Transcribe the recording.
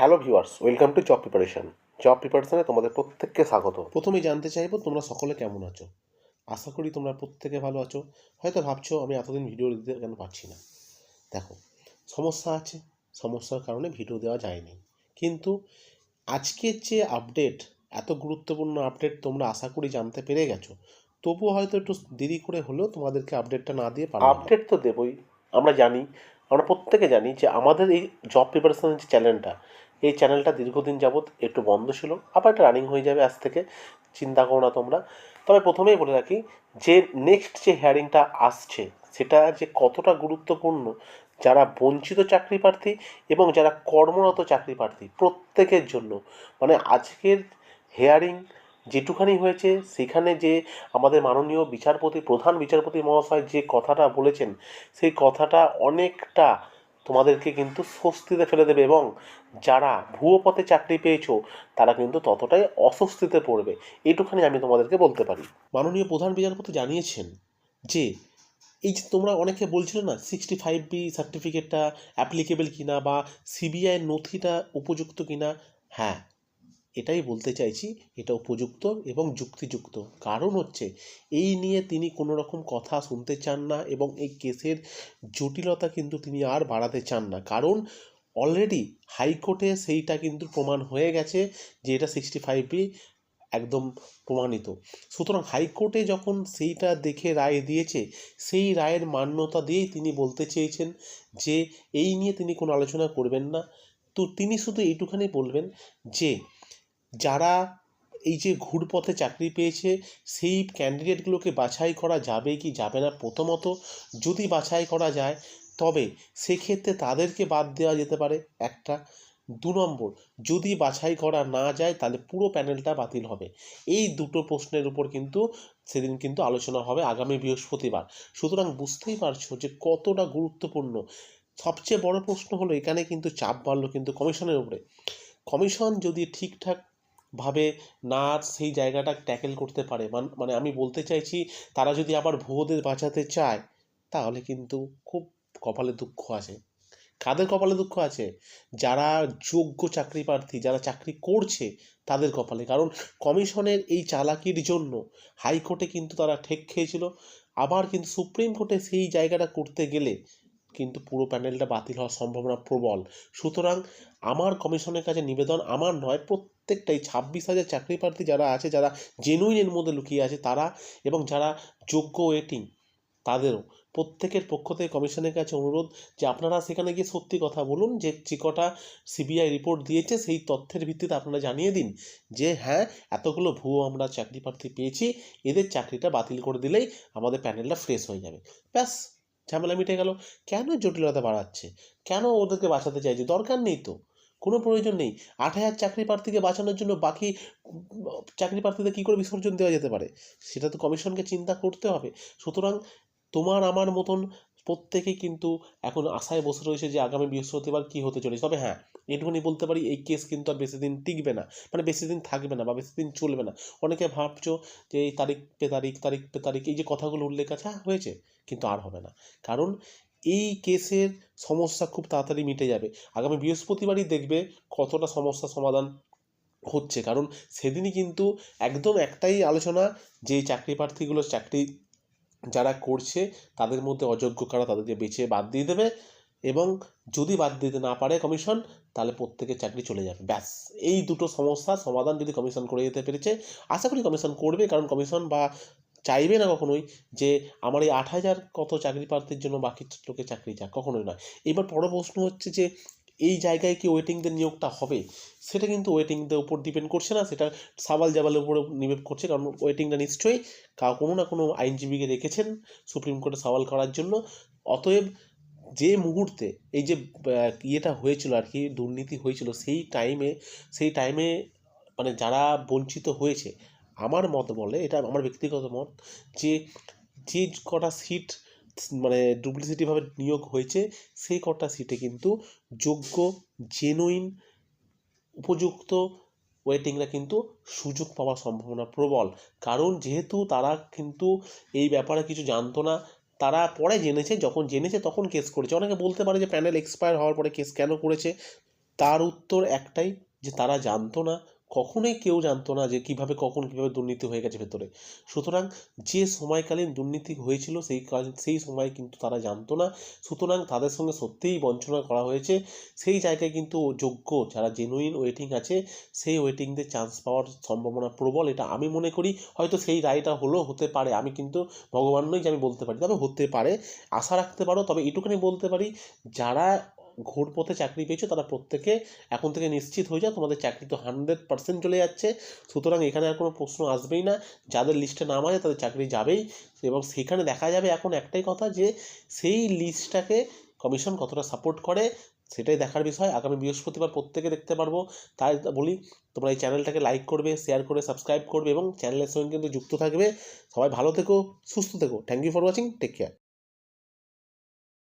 Hello viewers welcome to job preparation job প্রিপারেশনে তোমাদের প্রত্যেককে স্বাগত। প্রথমে জানতে চাইব তোমরা সকলে কেমন আছো? আশা করি তোমরা প্রত্যেকে ভালো আছো। হয়তো ভাবছ আমি এতদিন ভিডিও দিতে কেন পারছি না। দেখো, সমস্যা আছে, সমস্যার কারণে ভিডিও দেওয়া যায়নি। কিন্তু আজকের যে আপডেট এত গুরুত্বপূর্ণ আপডেট তোমরা আশা করি জানতে পেরে গেছো। তবুও হয়তো একটু দেরি করে হলেও তোমাদেরকে আপডেটটা না দিয়ে আপডেট তো দেবই। আমরা জানি, আমরা প্রত্যেকে জানি যে আমাদের এই জব প্রিপারেশনের যে চ্যানেলটা এই চ্যানেলটা দীর্ঘদিন যাবৎ একটু বন্ধ ছিল, আবার এটা রানিং হয়ে যাবে আজ থেকে, চিন্তা করো না তোমরা। তবে প্রথমেই বলে রাখি, যে নেক্সট যে হেয়ারিংটা আসছে, সেটা যে কতটা গুরুত্বপূর্ণ, যারা বঞ্চিত চাকরি প্রার্থী এবং যারা কর্মরত চাকরি প্রার্থী, প্রত্যেকের জন্য। মানে আজকের হেয়ারিং যেটুখানি হয়েছে, সেখানে যে আমাদের মাননীয় বিচারপতি, প্রধান বিচারপতি মহাশয় যে কথাটা বলেছেন, সেই কথাটা অনেকটা তোমাদেরকে কিন্তু স্বস্তিতে ফেলে দেবে এবং যারা ভুয়ো পথে চাকরি পেয়েছ, তারা কিন্তু ততটাই অস্বস্তিতে পড়বে। এটুখানি আমি তোমাদেরকে বলতে পারি। মাননীয় প্রধান বিচারপতি জানিয়েছেন যে, এই যে তোমরা অনেকে বলছিলে না সিক্সটি ফাইভ বি সার্টিফিকেটটা অ্যাপ্লিকেবল কিনা বা সিবিআই নথিটা উপযুক্ত কিনা? হ্যাঁ এটাই বলতে চাইছি, এটা উপযুক্ত এবং যুক্তিযুক্ত। কারণ হচ্ছে, এই নিয়ে তিনি কোনো রকম কথা শুনতে চান না এবং এই কেসের জটিলতা কিন্তু তিনি আর বাড়াতে চান না। কারণ অলরেডি হাইকোর্টে সেইটা কিন্তু প্রমাণ হয়ে গেছে যে এটা সিক্সটি ফাইভ একদম প্রমাণিত। সুতরাং হাইকোর্টে যখন সেইটা দেখে রায় দিয়েছে, সেই রায়ের মান্যতা দিয়েই তিনি বলতে চেয়েছেন যে, এই নিয়ে তিনি কোনো আলোচনা করবেন না। তো তিনি শুধু এইটুখানি বলবেন যে যারা এই যে ঘুরপথে চাকরি পেয়েছে, সেই ক্যান্ডিডেটগুলোকে বাছাই করা যাবে কি যাবে না প্রথমত? যদি বাছাই করা যায়, তবে সেক্ষেত্রে তাদেরকে বাদ দেওয়া যেতে পারে একটা। দু নম্বর, যদি বাছাই করা না যায়, তাহলে পুরো প্যানেলটা বাতিল হবে। এই দুটো প্রশ্নের উপর কিন্তু সেদিন কিন্তু আলোচনা হবে আগামী বৃহস্পতিবার। সুতরাং বুঝতেই পারছ যে কতটা গুরুত্বপূর্ণ। সবচেয়ে বড় প্রশ্ন হলো, এখানে কিন্তু চাপ বাড়লো কিন্তু কমিশনের উপরে। কমিশন যদি ঠিকঠাক ভাবে না সেই জায়গাটা ট্যাকেল করতে পারে। মান- আমি বলতে চাইছি, তারা যদি আবার ভুয়োদের বাঁচাতে চায়, তাহলে কিন্তু খুব কপালে দুঃখ আছে। কাদের কপালে দুঃখ আছে? যারা যোগ্য চাকরি প্রার্থী, যারা চাকরি করছে, তাদের কপালে। কারণ কমিশনের এই চালাকির জন্য হাইকোর্টে কিন্তু তারা ঠেক খেয়েছিল। আবার কিন্তু সুপ্রিম কোর্টে সেই জায়গাটা করতে গেলে কিন্তু পুরো প্যানেলটা বাতিল হওয়ার সম্ভাবনা প্রবল। সুতরাং আমার কমিশনের কাছে নিবেদন আমার নয়, প্রত্যেকটাই ছাব্বিশ হাজার চাকরি প্রার্থী যারা আছে, যারা জেনুইনের মধ্যে লুকিয়ে আছে, তারা এবং যারা যোগ্য ওয়েটিং তাদেরও। প্রত্যেকের পক্ষ থেকে কমিশনের কাছে অনুরোধ যে আপনারা সেখানে গিয়ে সত্যি কথা বলুন, যে যে কটা সিবিআই রিপোর্ট দিয়েছে, সেই তথ্যের ভিত্তিতে আপনারা জানিয়ে দিন যে হ্যাঁ এতগুলো ভুয়ো আমরা চাকরি প্রার্থী পেয়েছি, এদের চাকরিটা বাতিল করে দিলেই আমাদের প্যানেলটা ফ্রেশ হয়ে যাবে। ব্যাস। ঝামেলা মিটে গেল। কেন জটিলতা বাড়াচ্ছে? কেন ওদেরকে বাঁচাতে চাইছে? দরকার নেই তো। কোনো প্রয়োজন নেই। আট হাজার চাকরি প্রার্থীকে বাঁচানোর জন্য বাকি, চাকরি প্রার্থীদের কী করে বিসর্জন দেওয়া যেতে পারে? সেটা তো কমিশনকে চিন্তা করতে হবে। সুতরাং তোমার আমার মতন প্রত্যেকেই কিন্তু এখন আশায় বসে রয়েছে যে আগামী বৃহস্পতিবার কী হতে চলেছে। তবে হ্যাঁ এটুকুনি বলতে পারি, এই কেস কিন্তু আর বেশি দিন টিকবে না। মানে বেশি দিন থাকবে না বা বেশি দিন চলবে না। অনেকে ভাবছ যে এই তারিখ পে তারিখ তারিখ পে তারিখ, এই যে কথাগুলো উল্লেখ আছে হ্যাঁ হয়েছে, কিন্তু আর হবে না। কারণ এই কেসের সমস্যা খুব তাড়াতাড়ি মিটে যাবে। আগামী বৃহস্পতিবারই দেখবে কতটা সমস্যা সমাধান হচ্ছে। কারণ সেদিনই কিন্তু একদম একটাই আলোচনা, যে চাকরি প্রার্থীগুলো চাকরি যারা করছে, তাদের মধ্যে অযোগ্য কারা, তাদেরকে বেছে বাদ দিয়ে দেবে। এবং যদি বাদ দিতে না পারে কমিশন, তাহলে প্রত্যেকের চাকরি চলে যাবে। ব্যাস, এই দুটো সমস্যার সমাধান যদি কমিশন করে যেতে পেরেছে, আশা করি কমিশন করবে, কারণ কমিশন বা চাইবে না কখনোই যে আমার এই আট হাজার কত চাকরি প্রার্থীর জন্য বাকি লোকে চাকরি যাক, কখনোই নয়। এবার বড় প্রশ্ন হচ্ছে যে, এই জায়গায় কি ওয়েটিংদের নিয়োগটা হবে? সেটা কিন্তু ওয়েটিংদের উপর ডিপেন্ড করছে না, সেটা সাবাল জাবালের উপরে নিবেদ করছে, কারণ ওয়েটিংটা নিশ্চয়ই কোনো না কোনো আইনজীবীকে রেখেছেন সুপ্রিম কোর্টে সওয়াল করার জন্য। অতএব যে মুহূর্তে এই যে ইয়েটা হয়েছিল আর কি, দুর্নীতি হয়েছিল, সেই টাইমে সেই টাইমে মানে যারা বঞ্চিত হয়েছে, আমার মত বলে, এটা আমার ব্যক্তিগত মত, যে যে কটা সিট মানে ডুপ্লিসিটিভাবে নিয়োগ হয়েছে, সেই কটা সিটে কিন্তু যোগ্য জেনুইন উপযুক্ত ওয়েটিংরা কিন্তু সুযোগ পাওয়ার সম্ভাবনা প্রবল। কারণ যেহেতু তারা কিন্তু এই ব্যাপারে কিছু জানতো না তারা পরে জেনেছে, যখন জেনেছে তখন কেস করেছে। অনেকে বলতে পারে যে প্যানেল এক্সপায়ার হওয়ার পরে কেস কেন করেছে? তার উত্তর একটাই, যে তারা জানতো না কখনোই কেউ জানতো না যে কীভাবে, কখন, কীভাবে দুর্নীতি হয়ে গেছে ভেতরে। সুতরাং যে সময়কালীন দুর্নীতি হয়েছিল সেই সেই সময় কিন্তু তারা জানতো না। সুতরাং তাদের সঙ্গে সত্যিই বঞ্চনা করা হয়েছে। সেই জায়গায় কিন্তু যোগ্য যারা জেনুইন ওয়েটিং আছে, সেই ওয়েটিংদের চান্স পাওয়ার সম্ভাবনা প্রবল, এটা আমি মনে করি। হয়তো সেই রায়টা হলো, হতে পারে। আমি কিন্তু ভগবান নই যে আমি বলতে পারি। তবে হতে পারে। আশা রাখতে পারো। তবে এটুকুনি বলতে পারি, যারা ঘোরপথে চাকরি পেয়েছ, তারা প্রত্যেকে এখন থেকে নিশ্চিত হয়ে যাও, তোমাদের চাকরি তো হান্ড্রেড পার্সেন্ট চলে যাচ্ছে। সুতরাং এখানে আর কোনো প্রশ্ন আসবেই না, যাদের লিস্টে নাম আছে তাদের চাকরি যাবেই। এবং সেখানে দেখা যাবে এখন একটাই কথা যে, সেই লিস্টটাকে কমিশন কতটা সাপোর্ট করে, সেটাই দেখার বিষয়। আগামী বৃহস্পতিবার প্রত্যেকে দেখতে পারব। তাই বলি, তোমরা এই চ্যানেলটাকে লাইক করবে শেয়ার করে সাবস্ক্রাইব করবে এবং চ্যানেলের সঙ্গে কিন্তু যুক্ত থাকবে। সবাই ভালো থেকো, সুস্থ থেকো। Thank you for watching take care